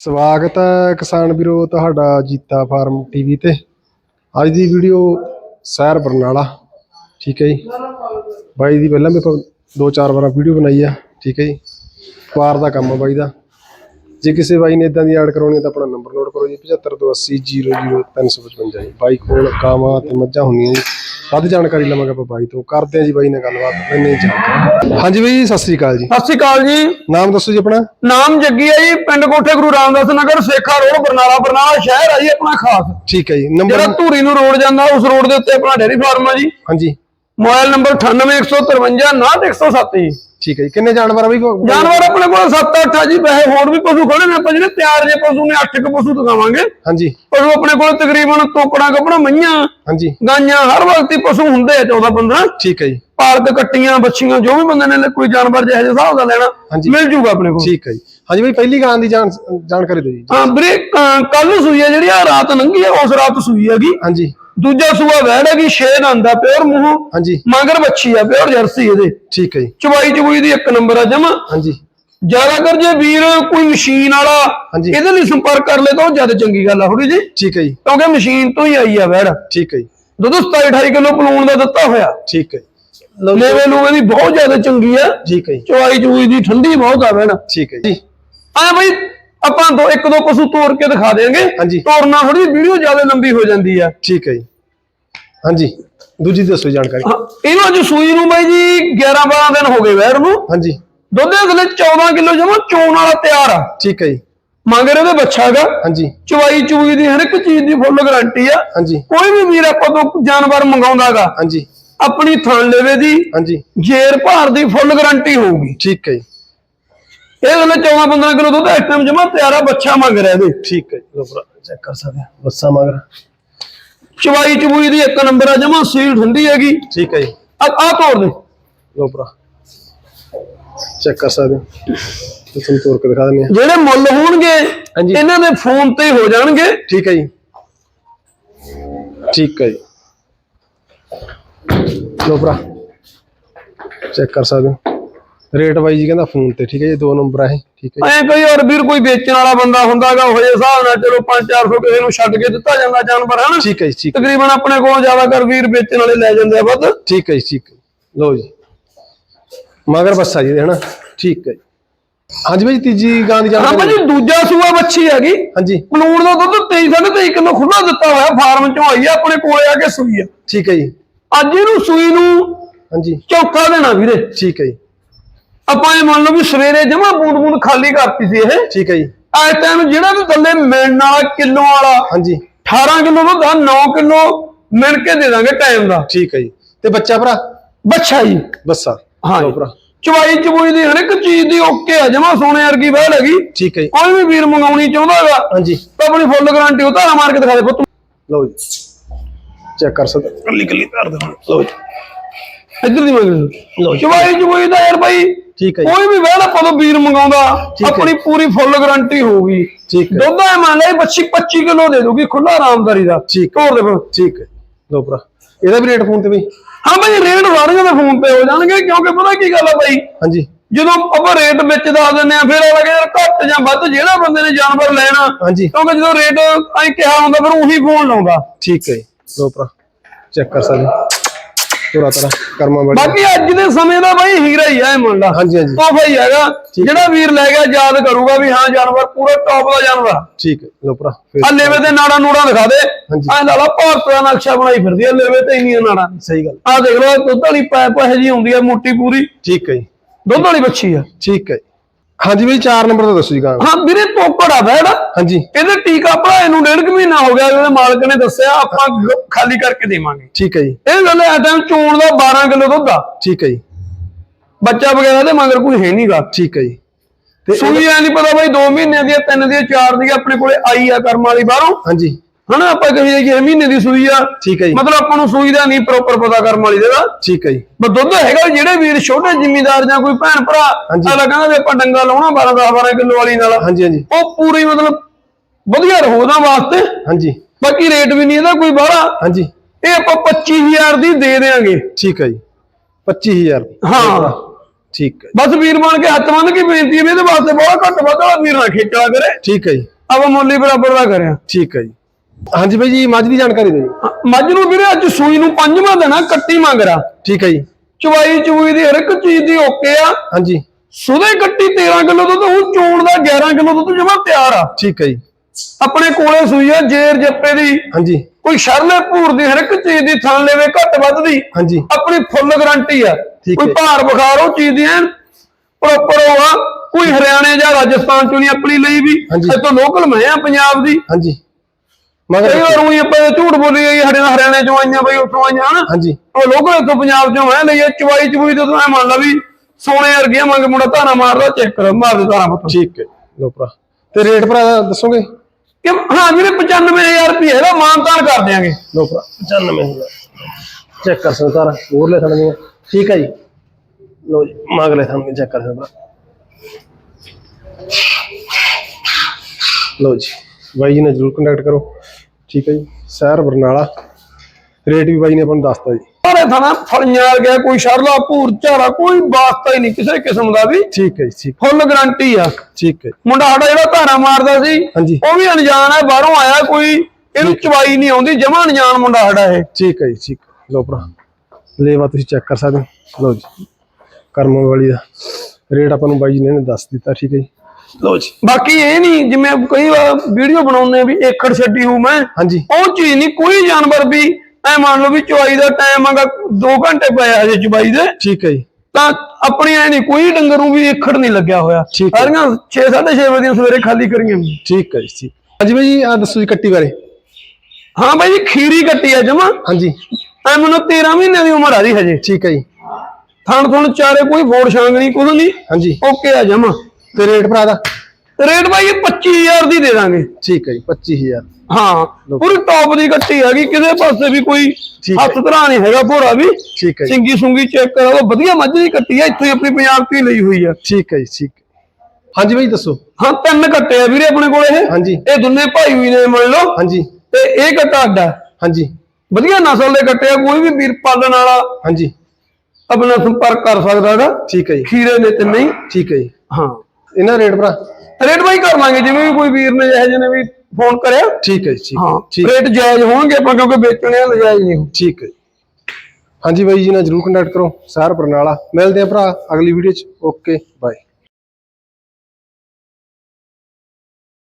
ਸਵਾਗਤ ਹੈ ਕਿਸਾਨ ਵੀਰੋ ਤੁਹਾਡਾ ਜੀਤਾ ਫਾਰਮ ਟੀਵੀ ਤੇ। ਅੱਜ ਦੀ ਵੀਡੀਓ ਸ਼ਹਿਰ ਬਰਨਾਲਾ, ਠੀਕ ਹੈ ਜੀ। ਬਾਈ ਦੀ ਪਹਿਲਾਂ ਵੀ ਆਪਾਂ ਦੋ ਚਾਰ ਵਾਰ ਵੀਡੀਓ ਬਣਾਈ ਆ, ਠੀਕ ਹੈ ਜੀ। ਵਾਰ ਦਾ ਕੰਮ ਆ ਬਾਈ ਦਾ। ਜੇ ਕਿਸੇ ਬਾਈ ਨੇ ਇਦਾਂ ਦੀ ਐਡ ਕਰਾਉਣੀ ਹੈ ਤਾਂ ਆਪਣਾ ਨੰਬਰ ਨੋਟ ਕਰੋ ਜੀ 7528000355 ਜੀ। ਬਾਈ ਕੋਲ ਕਾਵਾਂ ਤੇ ਮੱਝਾਂ ਹੁੰਦੀਆਂ ਜੀ। ਵੱਧ ਜਾਣਕਾਰੀ ਲਵਾਂਗੇ ਆਪਾਂ ਬਾਈ ਤੋਂ। ਕਰਦੇ ਹਾਂ ਜੀ ਬਾਈ ਨਾਲ ਗੱਲਬਾਤ ਇੰਨੇ ਜਾਣਕਾਰੀ ਹਾਂਜੀ ਬਾਈ ਸਤਿ ਸ੍ਰੀ ਅਕਾਲ ਜੀ। ਸਤਿ ਸ਼੍ਰੀ ਅਕਾਲ ਜੀ। ਨਾਮ ਦੱਸੋ ਜੀ ਆਪਣਾ? ਨਾਮ ਜੱਗੀ ਹੈ ਜੀ ਪਿੰਡ ਕੋਠੇ ਗੁਰੂ ਰਾਮਦਾਸ ਨਗਰ ਸੇਖਾ ਰੋਡ ਬਰਨਾਲਾ ਬਰਨਾਲਾ ਸ਼ਹਿਰ ਆ ਜੀ ਆਪਣਾ ਖਾਸ। ਠੀਕ ਹੈ ਜੀ ਜਿਹੜਾ ਨੰਬਰ ਧੂਰੀ ਨੂੰ ਰੋਡ ਜਾਂਦਾ ਉਸ ਰੋਡ ਦੇ ਉੱਤੇ ਆਪਣਾ ਡੇਰੀ ਫਾਰਮ ਆ ਜੀ। ਹਾਂਜੀ। ਮੋਬਾਈਲ ਨੰਬਰ 9815599107 ਜੀ। ਠੀਕ ਹੈ ਜੀ। ਕਿੰਨੇ ਜਾਨਵਰ ਆ ਬਈ ਜਾਨਵਰ ਆਪਣੇ ਕੋਲ 7-8 ਆ ਜੀ ਵੈਸੇ ਹੋਰ ਵੀ ਪਸ਼ੂ ਖੜੇ ਨੇ ਆਪਾਂ ਜਿਹੜੇ ਤਿਆਰ ਜੇ ਪਸ਼ੂ ਨੇ 8 ਕੁ ਪਸ਼ੂ ਦਿਖਾਵਾਂਗੇ। ਹਾਂਜੀ। ਪਸ਼ੂ ਆਪਣੇ ਕੋਲ ਤਕਰੀਬਨ ਤੋਕੜਾ ਕੱਪੜਾ ਮਈਆਂ ਹਾਂਜੀ। ਗਾਈਆਂ ਹਰ ਵਕਤ ਹੀ ਪਸ਼ੂ ਹੁੰਦੇ ਆ 14-15 ਠੀਕ ਹੈ ਜੀ। ਪਾਲਕ ਕੱਟੀਆਂ ਬੱਚੀਆਂ ਜੋ ਵੀ ਬੰਦੇ ਨੇ ਕੋਈ ਜਾਨਵਰ ਜਿਹੇ ਜਿਹੇ ਹਿਸਾਬ ਦਾ ਲੈਣਾ। ਮਿਲ ਜੂਗਾ ਆਪਣੇ ਕੋਲ। ਠੀਕ ਹੈ ਜੀ। ਹਾਂਜੀ ਬਈ ਪਹਿਲੀ ਗਾਂ ਦੀ ਜਾਣ ਜਾਣਕਾਰੀ ਦਿਓ ਜੀ। ਹਾਂ ਵੀਰੇ ਕੱਲ ਸੂਈ ਆ ਜਿਹੜੀ ਆ ਰਾਤ ਲੰਘੀ ਆ ਉਸ ਰਾਤ ਸੂਈ ਹੈਗੀ। ਹਾਂਜੀ। ਦੂਜਾ ਸੂਆ ਵਹਿੜ ਛੇ ਦਾ ਆਂਦਾ ਪਿਓਰ ਮੂੰਹ ਹਾਂਜੀ। ਮਗਰ ਬੱਚੀ ਆ ਪਿਓਰ ਜਰਸੀ ਇਹਦੇ। ਠੀਕ ਹੈ ਜੀ। ਚਵਾਈ ਚਵੂਈ ਦੀ ਇੱਕ ਨੰਬਰ ਆ ਜਮਾ। ਹਾਂਜੀ। ਜ਼ਿਆਦਾਤਰ ਜੇ ਵੀਰ ਕੋਈ ਮਸ਼ੀਨ ਵਾਲਾ। ਇਹਦੇ ਲਈ ਸੰਪਰਕ ਕਰ ਲੇ ਤਾਂ ਉਹ ਜ਼ਿਆਦਾ ਚੰਗੀ ਗੱਲ ਆ ਥੋੜੀ ਜੀ ਠੀਕ ਹੈ ਜੀ। ਕਿਉਂਕਿ ਮਸ਼ੀਨ ਤੋਂ ਹੀ ਆਈ ਆ ਵਹਿੜ। ਠੀਕ ਹੈ ਜੀ। ਦੁੱਧ 27 28 ਕਿਲੋ ਪਲੂਣ ਦਾ ਦਿੱਤਾ ਹੋਇਆ। ਠੀਕ ਹੈ ਲੇਵੇ ਲੂਵੇ ਦੀ ਬਹੁਤ ਜ਼ਿਆਦਾ ਚੰਗੀ ਆ। ਠੀਕ ਹੈ ਜੀ। ਚਵਾਈ ਚਵੂਈ ਦੀ ਠੰਡੀ ਬਹੁਤ ਆ ਵਹਿੜ। ਠੀਕ ਹੈ ਜੀ। ਆ ਬਈ ਆਪਾਂ ਦੋ ਇੱਕ ਦੋ ਪਸ਼ੂ ਤੋੜ ਕੇ ਦਿਖਾ ਦੇਾਂਗੇ। ਤੋੜਨਾ ਥੋੜੀ ਵੀਡੀਓ ਜ਼ਿਆਦਾ ਲੰਬੀ ਹੋ ਜਾਂਦੀ ਆ। ਠੀਕ ਹੈ ਜੀ। ਹਾਂਜੀ ਦੂਜੀ ਦੱਸੋ ਜਾਣਕਾਰੀ। ਇਹਨੂੰ ਅੱਜ ਸੂਈ ਨੂੰ ਬਾਈ ਜੀ 11 12 ਦਿਨ ਹੋ ਗਏ ਵੈਰ ਨੂੰ। ਹਾਂਜੀ। ਦੁੱਧ ਦੇ ਥੱਲੇ 14 ਕਿਲੋ ਜਮਾ ਚੋਣ ਵਾਲਾ ਤਿਆਰ ਆ। ਠੀਕ ਹੈ ਜੀ। ਮਗਰ ਇਹਦੇ ਬੱਚਾ ਹੈਗਾ। ਹਾਂਜੀ। ਚਵਾਈ ਚੂਈ ਦੀ ਹਰ ਇੱਕ ਚੀਜ਼ ਦੀ ਫੁੱਲ ਗਾਰੰਟੀ ਆ। ਹਾਂਜੀ। ਕੋਈ ਵੀ ਵੀਰ ਆਪਾਂ ਤੋਂ ਜਾਨਵਰ ਮੰਗਾਉਂਦਾਗਾ ਹਾਂਜੀ। ਆਪਣੀ ਥਣ ਲੈਵੇ ਦੀ। ਹਾਂਜੀ। ਜੇਰ ਭਾਰ ਦੀ ਫੁੱਲ ਗਾਰੰਟੀ ਹੋਊਗੀ। ਠੀਕ ਹੈ ਜੀ। ਇਹ ਥੱਲੇ 14 15 ਕਿਲੋ ਦੁੱਧ ਇਸ ਟਾਈਮ ਜਮਾ ਤਿਆਰ ਆ ਬੱਚਾ ਮੰਗ ਰਿਹਾ ਇਹਦੇ। ਠੀਕ ਹੈ ਜੀ ਭਰਾ ਚੈੱਕ ਕਰ ਸਕਦੇ ਆ ਬੱਸਾ ਮਗਰ ਚਵਾਈ ਚਵੂਈ ਦੀ ਇੱਕ ਨੰਬਰ ਆ ਜਮਾ ਸੀਲ ਠੰਡੀ ਹੈਗੀ। ਠੀਕ ਹੈ ਜੀ। ਆ ਆ ਤੋੜ ਦੇ। ਲੋ ਭਰਾ ਚੈੱਕ ਕਰ ਸਕਦੇ ਹੋ। ਤੇ ਤੁਹਾਨੂੰ ਤੋੜ ਕੇ ਦਿਖਾ ਦਿੰਦੇ ਆ ਜਿਹੜੇ ਮੁੱਲ ਹੋਣਗੇ ਹਾਂਜੀ। ਇਹਨਾਂ ਦੇ ਫੋਨ ਤੇ ਹੋ ਜਾਣਗੇ। ਠੀਕ ਹੈ ਜੀ। ਠੀਕ ਹੈ ਜੀ। ਲੋ ਭਰਾ ਚੈੱਕ ਕਰ ਸਕਦੇ ਹੋ। ਰੇਟ ਬਾਈ ਜੀ ਕਹਿੰਦਾ ਫੋਨ ਤੇ ਠੀਕ ਹੈ ਜੀ ਦੋ ਨੰਬਰ ਆ ਇਹ ਠੀਕ ਹੈ ਐ ਕਈ ਹੋਰ ਵੀਰ ਕੋਈ ਵੇਚਣ ਵਾਲਾ ਬੰਦਾ ਹੁੰਦਾਗਾ ਹੋਏ ਹਿਸਾਬ ਨਾਲ ਚਲੋ 5-400 ਕਿਸੇ ਨੂੰ ਛੱਡ ਕੇ ਦਿੱਤਾ ਜਾਂਦਾ ਜਾਨਵਰ ਹਨਾ? ਠੀਕ ਹੈ ਜੀ ਠੀਕ ਤਕਰੀਬਨ ਆਪਣੇ ਕੋਲ ਜ਼ਿਆਦਾਤਰ ਵੀਰ ਵੇਚਣ ਵਾਲੇ ਲੈ ਜਾਂਦੇ ਆ ਵੱਧ। ਠੀਕ ਹੈ ਜੀ ਠੀਕ ਹੈ। ਲੋ ਜੀ। ਮਗਰ ਬੱਸਾ ਜੀ ਦੇ ਹਨਾ? ਠੀਕ ਹੈ ਜੀ। ਹਾਂਜੀ ਬਾਈ ਤੀਜੀ ਗਾਂ ਦੀ ਹਾਂ ਜਾਣਕਾਰੀ ਭਾਜੀ ਦੂਜਾ ਸੂਆ ਬੱਚੀ ਹੈਗੀ। ਹਾਂਜੀ। ਪਲੂਣ ਦਾ ਦੁੱਧ 23 23 ਕਿਲੋ ਖੁੱਲਾ ਦਿੱਤਾ ਹੋਇਆ ਫਾਰਮ ਚੋਂ ਆਈ ਆ ਆਪਣੇ ਕੋਲੇ ਆ ਕੇ ਸੂਈ ਆ। ਠੀਕ ਹੈ ਜੀ। ਅੱਜ ਇਹਨੂੰ ਸੂਈ ਨੂੰ ਹਾਂਜੀ। ਚੌਥਾ ਦੇਣਾ ਵੀਰੇ। ਠੀਕ ਹੈ ਜੀ। ਆਪਾਂ ਇਹ ਮੰਨ ਲਓ ਵੀ ਸਵੇਰੇ ਜਮਾ ਬੂੰਦ ਬੂੰਦ ਖਾਲੀ ਕਰਤੀ ਸੀ ਇਹ। ਠੀਕ ਹੈ ਜੀ। ਇਸ ਟਾਈਮ ਜਿਹੜਾ ਵੀ ਥੱਲੇ ਮਿਲਣ ਵਾਲਾ ਕਿਲੋ ਵਾਲਾ ਹਾਂਜੀ। 18 ਕਿਲੋ ਆ 9 ਕਿਲੋ ਮਿਣ ਕੇ ਦੇ ਦਾਂਗੇ ਟਾਈਮ ਦਾ। ਠੀਕ ਹੈ ਜੀ। ਤੇ ਬੱਚਾ ਭਰਾ? ਬੱਚਾ ਜੀ। ਬੱਸਾ। ਹਾਂ। ਭਰਾ। ਚਵਾਈ ਚਬੂਈ ਦੀ ਹਰ ਇੱਕ ਚੀਜ਼ ਦੀ ਓਕੇ ਆ ਜਮਾ ਸੋਨੇ ਵਰਗੀ ਵਹਿਲ ਹੈਗੀ। ਠੀਕ ਹੈ ਜੀ। ਕੋਈ ਵੀ ਵੀਰ ਮੰਗਾਉਣੀ ਚਾਹੁੰਦਾ ਹੈਗਾ ਹਾਂਜੀ। ਤਾਂ ਆਪਣੀ ਫੁੱਲ ਗਾਰੰਟੀ ਉਹ ਧਾਰਾ ਮਾਰ ਕੇ ਦਿਖਾ ਦੇ ਪੁੱਤ। ਲਓ ਜੀ। ਚੈੱਕ ਕਰ ਸਕਦੇ। ਕੱਲੀ ਕੱਲੀ ਧਰ ਦੇ ਲਓ ਜੀ। ਇੱਧਰ ਦੀ ਮੰਗ ਲਓ ਚਵਾਈ ਚਬੂਈ ਦਾ ਯਾਰ ਭਾਈ ਠੀਕ ਹੈ ਜੀ। ਕੋਈ ਵੀ ਵਹਿਲ ਆਪਾਂ ਤੋਂ ਵੀਰ ਮੰਗਾਉਂਦਾ ਠੀਕ ਹੈ। ਆਪਣੀ ਪੂਰੀ ਫੁੱਲ ਗਾਰੰਟੀ ਹੋਊਗੀ। ਠੀਕ ਹੈ। ਦੁੱਧ ਐ ਮੰਨ ਲੈ 25 25 ਕਿਲੋ ਦੇ ਦੂਗੀ ਖੁੱਲਾ ਆਰਾਮਦਾਰੀ ਦਾ। ਠੀਕ ਤੋੜ ਦੇ ਫਿਰ। ਠੀਕ ਹੈ। ਲਓ ਭਰਾ ਇਹਦਾ ਵੀ ਰੇਟ ਫੋਨ ਤੇ ਬਈ ਹਾਂ ਭਾਈ ਰੇਟ ਸਾਰਿਆਂ ਦੇ ਫੋਨ ਤੇ ਹੋ ਜਾਣਗੇ ਕਿਉਂਕਿ ਪਤਾ ਕੀ ਗੱਲ ਆ ਭਾਈ ਹਾਂਜੀ। ਜਦੋਂ ਆਪਾਂ ਰੇਟ ਵਿੱਚ ਦੱਸ ਦਿੰਦੇ ਆ ਫਿਰ ਅਗਲਾ ਯਾਰ ਘੱਟ ਜਾਂ ਵੱਧ ਜਿਹੜਾ ਬੰਦੇ ਨੇ ਜਾਨਵਰ ਲੈਣਾ ਹਾਂਜੀ। ਕਿਉਂਕਿ ਜਦੋਂ ਰੇਟ ਐਂ ਕਿਹਾ ਹੁੰਦਾ ਫਿਰ ਉਹੀ ਫੋਨ ਲਾਉਂਦਾ। ਠੀਕ ਹੈ ਜੀ। ਲਓ ਭਰਾ ਚੈੱਕ ਕਰ ਸਕਦੇ ਹੋ। ਤੋਰਾ ਤਰਾ ਕਰਮਾ ਬੜੀ ਬਾਕੀ ਅੱਜ ਦੇ ਸਮੇਂ ਦਾ ਬਾਈ ਹੀਰਾ ਹੀ ਆ ਇਹ ਮੁੰਡਾ। ਹਾਂਜੀ ਹਾਂਜੀ। ਤੋਹਫਾ ਹੀ ਹੈਗਾ। ਜਿਹੜਾ ਵੀਰ ਲੈ ਗਿਆ ਯਾਦ ਕਰੂਗਾ ਵੀ ਹਾਂ ਜਾਨਵਰ ਪੂਰਾ ਟੌਪ ਦਾ ਜਾਨਵਰ। ਆ ਠੀਕ ਹੈ ਲਓ ਭਰਾ ਫਿਰ ਲੇਵੇ ਤੇ ਨਾੜਾ ਨੂੜਾ ਦਿਖਾ ਦੇ। ਐਂ ਲਾਲਾ ਭਾਰਤ ਦਾ ਨਕਸ਼ਾ ਬਣਾਈ ਫਿਰਦੀ ਆ ਲੇਵੇ ਤੇ ਇੰਨੀਆਂ ਨਾੜਾਂ। ਸਹੀ ਗੱਲ। ਆਹ ਦੇਖ ਲਓ ਦੁੱਧ ਵਾਲੀ ਪੈਪ ਇਹੋ ਜੀ ਹੁੰਦੀ ਆ ਮੋਟੀ ਪੂਰੀ। ਠੀਕ ਹੈ ਜੀ। ਦੁੱਧ ਵਾਲੀ ਬੱਚੀ ਆ। ਠੀਕ ਹੈ। ਹਾਂਜੀ ਬਈ 4 ਨੰਬਰ ਦਾ ਦੱਸੋ ਜੀ ਗਾਂ ਹਾਂ ਵੀਰੇ ਤੋਕੜ ਆ ਬੈੜਾ ਹਾਂਜੀ। ਇਹਦੇ ਟੀਕਾ ਭਰਾਏ ਨੂੰ ਡੇਢ ਕੁ ਮਹੀਨਾ ਹੋ ਗਿਆ ਉਹਦੇ ਮਾਲਕ ਨੇ ਦੱਸਿਆ ਆਪਾਂ ਗ- ਖਾਲੀ ਕਰਕੇ ਦੇਵਾਂਗੇ। ਠੀਕ ਹੈ ਜੀ। ਇਹ ਗੱਲ ਐ ਟਾਈਮ ਚੋਣ ਦਾ 12 ਕਿਲੋ ਦੁੱਧ ਆ। ਠੀਕ ਹੈ ਜੀ। ਬੱਚਾ ਵਗੈਰਾ ਦੇ ਮਗਰ ਕੋਈ ਹੈ ਨਹੀਂਗਾ ਠੀਕ ਹੈ ਜੀ। ਤੇ ਸੂਈ ਐ ਨਹੀਂ ਪਤਾ ਬਾਈ 2 ਮਹੀਨਿਆਂ ਦੀ 3 ਦੀ 4 ਦੀ ਆਪਣੇ ਕੋਲੇ ਆਈ ਆ ਕਰਮ ਵਾਲੀ ਬਾਹਰੋਂ। ਹਾਂਜੀ। ਹਨਾ ਆਪਾਂ ਕਹੀਏ ਕਿ ਇਹ ਮਹੀਨੇ ਦੀ ਸੂਈ ਆ। ਠੀਕ ਹੈ ਜੀ। ਮਤਲਬ ਆਪਾਂ ਨੂੰ ਸੂਈ ਦਾ ਨਹੀਂ ਪ੍ਰੋਪਰ ਪਤਾ ਕਰਮ ਵਾਲੀ ਦਾ ਠੀਕ ਹੈ ਜੀ। ਬਸ ਦੁੱਧ ਹੈਗਾ ਜਿਹੜੇ ਵੀਰ ਛੋਟੇ ਜ਼ਿਮੀਦਾਰ ਜਾਂ ਕੋਈ ਭੈਣ ਭਰਾ। ਅਗਲਾ ਕਹਿੰਦਾ ਵੀ ਆਪਾਂ ਡੰਗਾ ਲਾਉਣਾ 12 10 12 ਕਿਲੋ ਵਾਲੀ ਨਾਲ। ਹਾਂਜੀ ਹਾਂਜੀ। ਉਹ ਪੂਰੀ ਮਤਲਬ ਵਧੀਆ ਰਹੋ ਉਹਦਾ ਵਾਸਤੇ। ਹਾਂਜੀ। ਬਾਕੀ ਰੇਟ ਵੀ ਨਹੀਂ ਇਹਦਾ ਕੋਈ ਬਾਹਲਾ। ਹਾਂਜੀ। ਇਹ ਆਪਾਂ 25000 ਦੀ ਦੇ ਦੇਾਂਗੇ ਠੀਕ ਹੈ ਜੀ। 25000 ਹਾਂ। ਠੀਕ ਹੈ ਬਸ ਵੀਰ ਬਣ ਕੇ ਹੱਥ ਬੰਨ ਕੇ ਬੇਨਤੀ ਹੈ ਵੀ ਇਹਦੇ ਵਾਸਤੇ ਬਹੁਤ ਘੱਟ ਵੱਧ ਵੀਰ ਨਾ ਖੇਚਲਾ ਕਰੇ। ਠੀਕ ਹੈ ਜੀ। ਆਪਾਂ ਮੁੱਲ ਬਰਾਬਰ ਦਾ ਕਰਿਆ। ਠੀਕ ਹੈ ਜੀ। ਹਾਂਜੀ ਬਾਈ ਜੀ ਮੱਝ ਦੀ ਜਾਣਕਾਰੀ ਦਿਓ ਜੀ। ਮੱਝ ਨੂੰ ਵੀਰੇ ਅੱਜ ਸੂਈ ਨੂੰ ਪੰਜਵਾਂ ਦੇਣਾ ਕੱਟੀ ਮੰਗ ਰਾ ਠੀਕ ਹੈ ਜੀ। ਚਵਾਈ ਚੂਈ ਦੀ ਹਰ ਇੱਕ ਚੀਜ਼ ਦੀ ਓਕੇ ਆ। ਹਾਂਜੀ। ਸੁਦੇ ਕੱਟੀ 13 ਕਿਲੋ ਦੁੱਧ ਉਹ ਚੋਣ ਦਾ 11 ਕਿਲੋ ਦੁੱਧ ਜਮਾ ਤਿਆਰ ਆ। ਠੀਕ ਹੈ ਜੀ। ਆਪਣੇ ਕੋਲੇ ਸੂਈ ਆ ਜੇਰ ਜੱਪੇ ਦੀ। ਹਾਂਜੀ। ਕੋਈ ਸ਼ਰਲੇ ਭੂਰ ਦੀ ਹਰ ਇੱਕ ਚੀਜ਼ ਦੀ ਥਣ ਲੈਵੇ ਘੱਟ ਵੱਧ ਦੀ। ਹਾਂਜੀ। ਆਪਣੀ ਫੁੱਲ ਗਾਰੰਟੀ ਆ। ਠੀਕ ਕੋਈ ਹੈ। ਭਾਰ ਬੁਖਾਰ ਉਹ ਚੀਜ਼ ਦੀ ਐਨ ਪ੍ਰੋਪਰ ਹੋਆ ਕੋਈ ਹਰਿਆਣੇ ਜਾਂ ਰਾਜਸਥਾਨ ਚੋਂ ਨਹੀਂ ਆਪਣੀ ਲਈ ਵੀ। ਹਾਂਜੀ। ਇੱਥੋਂ ਲੋਕਲ ਮੈਂ ਆ ਪੰਜਾਬ ਦੀ। ਹਾਂਜੀ। ਕਈ ਮਗਰ ਵਾਰ ਉਹੀ ਆਪਾਂ ਝੂਠ ਬੋਲੀ ਗਈ ਹਰਿਆਣਾ ਹਰਿਆਣੇ ਚੋਂ ਆਈਆਂ ਬਈ ਉੱਥੋਂ ਆਈਆਂ ਹਨਾ? ਹਾਂਜੀ। ਉਹ ਲੋਕਲ ਇੱਥੋਂ ਪੰਜਾਬ ਚੋਂ ਮੈਂ ਲਈ ਚਵਾਈ ਚਵੂਈ ਤੋਂ ਐ ਮੰਨ ਲਾ ਵੀ ਸੋਨੇ ਵਰਗੀਆਂ ਮੰਗ ਮੁੰਡਾ ਧਾਰਾ ਮਾਰਦਾ ਚੈੱਕ ਕਰ ਮਾਰ ਦੇ ਧਾਰਾ ਪੁੱਤ। ਠੀਕ ਹੈ ਲੋ ਭਰਾ। ਤੇ ਰੇਟ ਭਰਾ ਦੱਸੋਗੇ? ਕਿ ਹਾਂ ਵੀਰੇ 95000 ਰੁਪਏ ਇਹਦਾ ਮਾਨਤਾਨ ਕਰ ਦਿਆਂਗੇ। ਲੋ ਭਰਾ। 95000 ਚੈੱਕ ਕਰ ਸਕਦੇ ਤਾਰਾ ਹੋਰ ਲੈ ਸਕਦੇ ਠੀਕ ਹੈ ਜੀ। ਲੋ ਜੀ ਮੰਗ ਲੈ ਸਾਨੂੰ ਚੈੱਕ ਕਰ ਸਕਦੇ। ਲੋ ਜੀ ਬਾਈ ਜੀ ਨਾਲ ਜਰੂਰ ਕੰਟੈਕਟ ਕਰੋ। ਠੀਕ ਹੈ ਜੀ ਸ਼ਹਿਰ ਬਰਨਾਲਾ। ਰੇਟ ਵੀ ਬਾਈ ਨੇ ਆਪਾਂ ਨੂੰ ਦੱਸਤਾ ਜੀ। ਸਾਰੇ ਥਾਣਾ ਫਲੀਆਂ ਗਿਆ ਕੋਈ ਸ਼ਰਲਾ ਭੂਰ ਝਾਰਾ ਕੋਈ ਵਾਸਤਾ ਹੀ ਨਹੀਂ ਕਿਸੇ ਕਿਸਮ ਦਾ ਵੀ। ਠੀਕ ਹੈ ਜੀ ਠੀਕ। ਫੁੱਲ ਗਾਰੰਟੀ ਆ। ਠੀਕ ਹੈ ਮੁੰਡਾ ਸਾਡਾ ਜਿਹੜਾ ਧਾਰਾ ਮਾਰਦਾ ਸੀ ਹਾਂਜੀ। ਉਹ ਵੀ ਅਣਜਾਣ ਹੈ ਬਾਹਰੋਂ ਆਇਆ ਕੋਈ ਇਹਨੂੰ ਚਵਾਈ ਨਹੀਂ ਆਉਂਦੀ ਜਮਾ ਅਣਜਾਣ ਮੁੰਡਾ ਸਾਡਾ ਇਹ। ਠੀਕ ਹੈ ਜੀ ਠੀਕ। ਲੋ ਭਰਾ ਲੇਵਾ ਤੁਸੀਂ ਚੈੱਕ ਕਰ ਸਕਦੇ ਹੋ। ਲੋ ਜੀ ਕਰਮ ਵਾਲੀ ਦਾ ਰੇਟ ਆਪਾਂ ਨੂੰ ਬਾਈ ਜੀ ਨੇ ਦੱਸ ਦਿੱਤਾ ਠੀਕ ਹੈ ਜੀ। ਲੋ ਜੀ। ਬਾਕੀ ਇਹ ਨਹੀਂ ਜਿਵੇਂ ਕਈ ਵਾਰ ਵੀਡੀਓ ਬਣਾਉਂਦੇ ਆ ਵੀ ਏਕੜ ਛੱਡੀ ਹੂੰ ਮੈਂ ਹਾਂਜੀ। ਉਹ ਚੀਜ਼ ਨਹੀਂ ਕੋਈ ਜਾਨਵਰ ਵੀ ਐ ਮੰਨ ਲਓ ਵੀ ਚਵਾਈ ਦਾ ਟਾਈਮ ਆਗਾ 2 ਘੰਟੇ ਪਏ ਹਜੇ ਚਵਾਈ ਦੇ। ਠੀਕ ਹੈ ਜੀ। ਤਾਂ ਆਪਣੀ ਐ ਨਹੀਂ ਕੋਈ ਡੰਗਰ ਨੂੰ ਵੀ ਏਕੜ ਨਹੀਂ ਲੱਗਿਆ ਹੋਇਆ। ਸਾਰੀਆਂ 6:30 ਵਜੇ ਸਵੇਰੇ ਖਾਲੀ ਕਰੀਆਂ ਠੀਕ ਹੈ ਜੀ ਹਾਂਜੀ ਬਾਈ ਜੀ ਆ ਦੱਸੋ ਜੀ ਕੱਟੀ ਬਾਰੇ। ਹਾਂ ਬਾਈ ਜੀ ਖੀਰੀ ਕੱਟੀ ਆ ਜਮਾ। ਹਾਂਜੀ। ਐ ਮੈਨੂੰ 13 ਮਹੀਨੇ ਦੀ ਉਮਰ ਆ ਰਹੀ ਹਜੇ। ਠੀਕ ਹੈ ਜੀ। ਥਣ ਥਣ ਚਾਰੇ ਕੋਈ ਫੋੜ ਛਾਂਗ ਨਹੀਂ ਕੁਝ ਨਹੀਂ। ਹਾਂਜੀ। ਓਕੇ ਆ ਜਮਾ। ਤੇ ਰੇਟ ਭਰਾ ਦਾ? ਰੇਟ ਬਾਈ ਇਹ 25000 ਦੀ ਦੇ ਦਾਂਗੇ। ਠੀਕ ਹੈ ਜੀ 25000 ਹਾਂ ਪੂਰੀ ਟੌਪ ਦੀ ਕੱਟੀ ਹੈਗੀ ਕਿਸੇ ਪਾਸੇ ਵੀ ਕੋਈ ਹੱਥ ਧਰਾ ਨਹੀਂ ਹੈਗਾ ਭੋਰਾ ਵੀ। ਠੀਕ ਹੈ ਜੀ। ਸਿੰਗੀ ਸੁੰਗੀ ਚੈੱਕ ਕਰੋ ਵਧੀਆ ਮੱਝ ਦੀ ਕੱਟੀ ਆ ਇੱਥੋਂ ਹੀ ਆਪਣੀ ਪੰਜਾਬ ਤੋਂ ਹੀ ਲਈ ਹੋਈ ਆ। ਠੀਕ ਹੈ ਜੀ ਠੀਕ ਹਾਂਜੀ ਬਾਈ ਦੱਸੋ। ਹਾਂ ਤਿੰਨ ਕੱਟੇ ਆ ਵੀਰੇ ਆਪਣੇ ਕੋਲ ਇਹ। ਹਾਂਜੀ। ਇਹ ਦੋਨੇ ਭਾਈ ਹੋਈ ਨੇ ਮੰਨ ਲਓ। ਹਾਂਜੀ। ਤੇ ਇਹ ਕੱਟਾ ਅੱਡਾ। ਹਾਂਜੀ। ਵਧੀਆ ਨਸਲ ਦੇ ਕੱਟੇ ਆ ਕੋਈ ਵੀ ਵੀਰ ਪਾਲਣ ਵਾਲਾ ਹਾਂਜੀ। ਆਪਣਾ ਸੰਪਰਕ ਕਰ ਸਕਦਾ ਹੈਗਾ। ਠੀਕ ਹੈ ਜੀ। ਖੀਰੇ ਨੇ ਤੇ ਨਹੀਂ। ਠੀਕ ਹੈ ਜੀ। ਹਾਂ। ਇਹਨਾਂ ਰੇਟ ਭਰਾ? ਰੇਟ ਬਾਈ ਕਰ ਲਾਂਗੇ ਜਿਵੇਂ ਵੀ ਕੋਈ ਵੀਰ ਨੇ ਜਿਹੇ ਨੇ ਵੀ ਫੋਨ ਕਰਿਆ। ਠੀਕ ਹੈ ਜੀ ਠੀਕ ਹਾਂ ਠੀਕ ਰੇਟ ਜਾਇਜ਼ ਹੋਣਗੇ ਆਪਾਂ ਕਿਉਂਕਿ ਵੇਚਣੇ ਆ ਨਜਾਇਜ਼ ਨਹੀਂ ਠੀਕ ਹੈ ਜੀ। ਹਾਂਜੀ ਬਾਈ ਜੀ ਨਾਲ ਜਰੂਰ ਕੰਟੈਕਟ ਕਰੋ ਸ਼ਹਿਰ ਬਰਨਾਲਾ ਮਿਲਦੇ ਆ ਭਰਾ ਅਗਲੀ ਵੀਡੀਓ ਚ। Okay bye